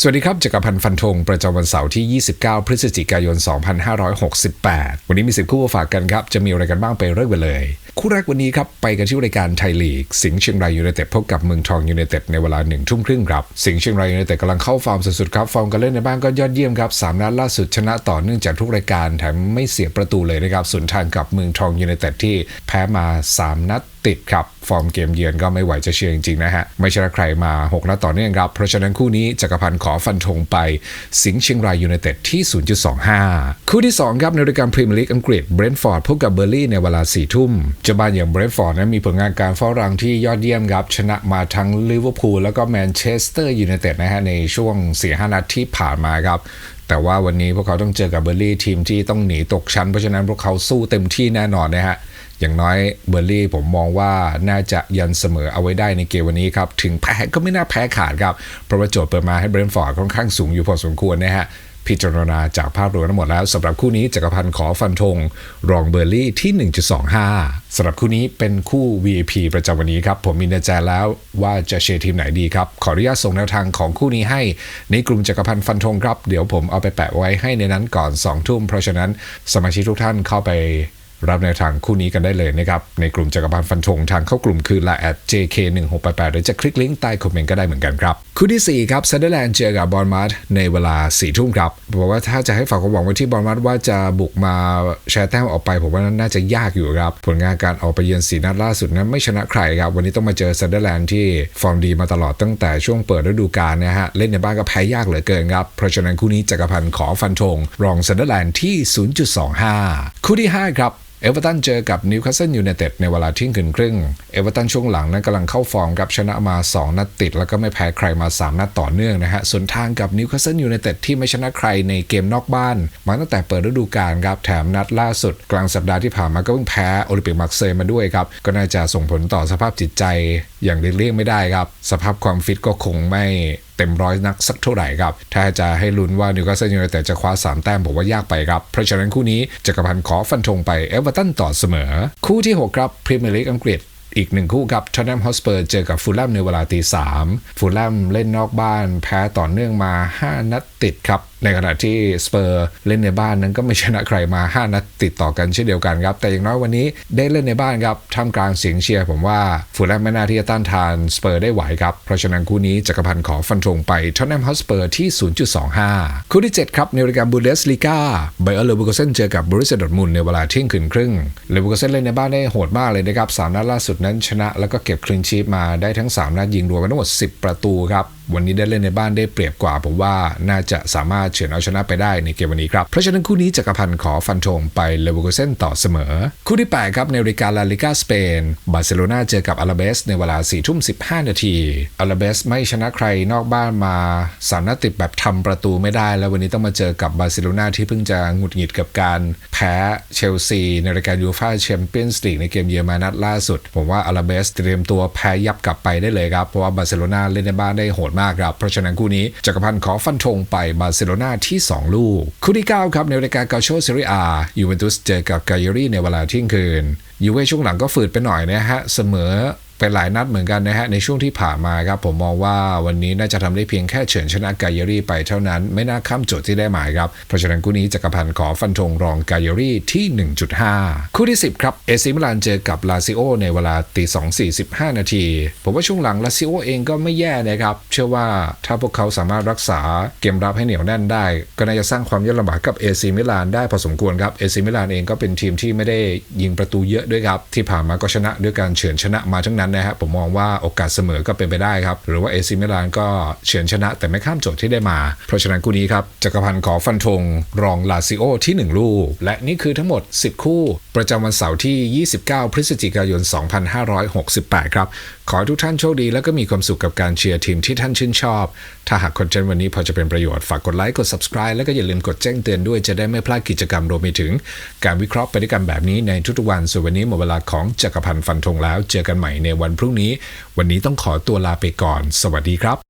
สวัสดีครับจักรพันธ์ฟันธงประจำวันเสาร์ที่ 29 พฤศจิกายน 2568 วันนี้มีสิบคู่มาฝากกันครับ จะมีอะไรกันบ้างไปเริ่มกันเลย คู่แรกวันนี้ครับ ไปกันที่รายการไทยลีก สิงห์เชียงรายยูไนเต็ดพบกับเมืองทองยูไนเต็ดในเวลาหนึ่งทุ่มครึ่งครับ สิงห์เชียงรายยูไนเต็ดกำลังเข้าฟอร์มสุดๆครับ ฟอร์มการเล่นในบ้านก็ยอดเยี่ยมครับสามนัดล่าสุดชนะต่อเนื่องจากทุกรายการแถมไม่เสียประตูเลยนะครับส่วนทางกับเมืองทองยูไนเต็ดที่แพ้มา 3 นัดติดครับ ฟอร์มเกมเยือนก็ไม่ไหวจะเชียร์จริงๆนะฮะ ไม่ชนะใครมา 6 นัดต่อเนื่องครับ เพราะฉะนั้นคู่นี้จักรพันธ์ขอฟันธงไป สิงห์เชียงรายยูไนเต็ดที่ 0.25 คู่ที่ 2 ครับ ในรายการพรีเมียร์ลีกอังกฤษเบรนท์ฟอร์ดพบกับเบอร์ลี่ในเวลา 4 ทุ่มจ้าบ้านอย่างเบรนท์ฟอร์ดนั้นมีผลงานการเฝ้ารังที่ยอดเยี่ยมครับ ชนะมาทั้งลิเวอร์พูลแล้วก็แมนเชสเตอร์ยูไนเต็ดนะฮะในช่วง 4-5 นัดที่ผ่านมาครับ แต่ว่าวันนี้พวกเขาต้องเจอกับเบอร์ลี่ทีมที่ต้องหนีตกชั้น เพราะฉะนั้นพวกเขาสู้เต็มที่แน่นอนนะฮะ อย่างน้อยเบอร์ลี่ผมมองว่าน่าจะยันเสมอเอาไว้ได้ในเกมวันนี้ครับ ถึงแพ้ก็ไม่น่าแพ้ขาดครับเพราะว่าโจทย์เปิดมาให้เบรนฟอร์ดค่อนข้างสูงอยู่พอสมควรนะฮะ พิจารณาจากภาพรวมทั้งหมดแล้วสำหรับคู่นี้จักรพันธ์ขอฟันธงรองเบอร์ลี่ที่ 1.25สำหรับคู่นี้เป็นคู่ VIP ประจำวันนี้ครับ ผมมีในใจแล้วว่าจะเชียร์ทีมไหนดีครับ ขออนุญาตส่งแนวทางของคู่นี้ให้ ในกลุ่มจักรพันธ์ฟันธงครับ เดี๋ยวผมเอาไปแปะไว้ให้ในนั้นก่อน 2 ทุ่มเพราะฉะนั้นสมาชิกทุกท่านเข้าไป รับแนวทางคู่นี้กันได้เลยนะครับ ในกลุ่มจักรพันธ์ฟันธงทางเข้ากลุ่มคือ la at jk1688 หรือจะคลิกลิงก์ใต้คอมเมนต์ก็ได้เหมือนกันครับ คู่ที่ 4 ครับซันเดอร์แลนด์เจอกับบอลมาร์ในเวลา4ทุ่มครับบอกว่าถ้าจะให้ฝากความหวังไว้ที่บอลมาร์ว่าจะบุกมาแชร์แต้มออกไป ผมว่าน่าจะยากอยู่ครับ ผลงานการออกไปเยือนสีนัดล่าสุดนั้นไม่ชนะใครครับ วันนี้ต้องมาเจอซันเดอร์แลนด์ที่ฟอร์มดีมาตลอดตั้งแต่ช่วงเปิดฤดูกาลนะฮะเล่นในบ้านก็แพ้ยากเหลือเกินครับเพราะฉะนั้นคู่นี้จักรพันธ์ขอฟันธงรองซันเดอร์แลนด์ที่ 0.25 คู่ที่5ครับเอเวอร์ตันเจอกับนิวคาสเซิลยูไนเต็ดในเวลาเที่ยงคืนครึ่ง เอเวอร์ตันช่วงหลังนั้นกำลังเข้าฟอร์มครับชนะมา 2 นัดติด แล้วก็ไม่แพ้ใครมา 3 นัดต่อเนื่องนะฮะ ส่วนทางกับนิวคาสเซิลยูไนเต็ดที่ไม่ชนะใครในเกมนอกบ้าน มาตั้งแต่เปิดฤดูกาลครับแถมนัดล่าสุด กลางสัปดาห์ที่ผ่านมาก็เพิ่งแพ้โอลิมปิกมาร์เซย์มาด้วยครับ ก็น่าจะส่งผลต่อสภาพจิตใจอย่างเลี่ยงไม่ได้ครับสภาพความฟิตก็คงไม่ เต็มร้อยนักสักเท่าไหร่ครับ ถ้าจะให้ลุ้นว่านิวคาสเซิลยูไนเต็ดจะคว้า 3 แต้มผมว่ายากไปครับ เพราะฉะนั้นคู่นี้จักรพันธ์ขอฟันธงไปเอเวอร์ตันต่อเสมอ คู่ที่ 6 ครับพรีเมียร์ลีกอังกฤษอีกหนึ่งคู่ครับท o นแนมฮอสเปอร์เจอกับฟูลแลมในเวลาตีสามฟูลแลมเล่นนอกบ้านแพ้ต่อเนื่องมา 5 นัดติดครับ ในขณะที่สเปอร์เล่นในบ้านนั้นก็ไม่ชนะใครมา 5 นัดติดต่อกันเช่นเดียวกันครับ แต่อย่างน้อยวันนี้ได้เล่นในบ้านครับท่ามกลางเสียงเชียร์ผมว่าฟูลแลมไม่น่าที่จะต้านทานสเปอร์ได้ไหวครับ เพราะฉะนั้นคู่นี้จักรพันธ์ขอฟันธงไปท o นแนมฮอสเปอร์ที่ 0.25 คู่ที่ 7 ครับในรายการบูเดสลีกาไบเออร์เลเวอร์กเซนเจอกับบรูเซดอร์มุนในเวลาเที่ยงคืนครึ่งเลเวอร์กเซนเล่นในบ้านได้โหดมากเลยนะครับสามนัดล่าสุดนั้นชนะ แล้วก็เก็บคลีนชีพมาได้ทั้ง 3 นัดยิงรวมกันทั้งหมด 10 ประตูครับ วันนี้ได้เล่นในบ้านได้เปรียบกว่า ผมว่าน่าจะสามารถเฉือนเอาชนะไปได้ในเกมวันนี้ครับ เพราะฉะนั้นคู่นี้จักรพันธ์ขอฟันธงไปเลเวอร์กเซนต่อเสมอ คู่ที่ 8 ครับในรายการลาลิกาสเปน บาร์เซโลนาเจอกับอาราเบสในเวลา4ทุ่ม15 นาทีอาราเบสไม่ชนะใครนอกบ้านมาสามนัดติดแบบทำประตูไม่ได้ แล้ววันนี้ต้องมาเจอกับบาร์เซโลนาที่เพิ่งจะหงุดหงิดกับการแพ้เชลซีในรายการยูฟ่าแชมเปี้ยนส์ลีกในเกมเยอรมันนัดล่าสุด ผมว่าอาราเบสเตรียมตัวแพ้ยับกลับไปได้เลยครับเพราะว่าบาร์เซโลนาเล่นในบ้านได้โหดมากครับ เพราะฉะนั้นคู่นี้จักรพันธ์ขอฟันธงไปบาร์เซโลนาที่ 2 ลูก คู่ที่ 9 ครับ ในรายการกาโชเซเรียยูเวนตุสเจอกับกาเยรีในเวลาเที่ยงคืนยูเว่ช่วงหลังก็ฝืดไปหน่อยนะฮะเสมอ ไปหลายนัดเหมือนกันนะฮะในช่วงที่ผ่านมาครับผมมองว่าวันนี้น่าจะทำได้เพียงแค่เฉือนชนะกาเยรี่ไปเท่านั้น ไม่น่าข้ามโจทย์ที่ได้หมายครับ เพราะฉะนั้นคู่นี้จักรพันธ์ขอฟันธงรองกาเยรี่ที่ 1.5 คู่ที่ 10 ครับ เอซิมิลานเจอกับลาซิโอในเวลาตี2 45นาที ผมว่าช่วงหลังลาซิโอเองก็ไม่แย่นะครับ เชื่อว่าถ้าพวกเขาสามารถรักษาเกมรับให้เหนียวแน่นได้ ก็น่าจะสร้างความยากลำบากกับเอซิมิลานได้พอสมควรครับเอซิมิลานเองก็เป็นทีมที่ไม่ได้ยิงประตูเยอะด้วยครับที่ผ่านมาก็ชนะด้วยการเฉือนชนะมาทั้งนั้นนะฮะผมมองว่าโอกาสเสมอก็เป็นไปได้ครับ หรือว่าเอซิมิลานก็เฉือนชนะ แต่ไม่ข้ามโจทย์ที่ได้มา เพราะฉะนั้นคู่นี้ครับจักรพันธ์ขอฟันธงรองลาซิโอที่ 1 ลูก และนี่คือทั้งหมด 10 คู่ ประจำวันเสาร์ที่ 29 พฤศจิกายน 2568 ครับ ขอให้ทุกท่านโชคดี และก็มีความสุขกับการเชียร์ทีมที่ท่านชื่นชอบ ถ้าหากคอนเทนต์วันนี้พอจะเป็นประโยชน์ ฝากกดไลค์ กด subscribe แล้วก็อย่าลืมกดแจ้งเตือนด้วยจะได้ไม่พลาดกิจกรรมรวมไปถึง การวิเคราะห์ไปด้วยกันแบบนี้ในทุกๆวัน ส่วนวันนี้หมดเวลาของจักรพันธ์ฟันธงแล้ว เจอกันใหม่ในวันพรุ่งนี้ วันนี้ต้องขอตัวลาไปก่อน สวัสดีครับ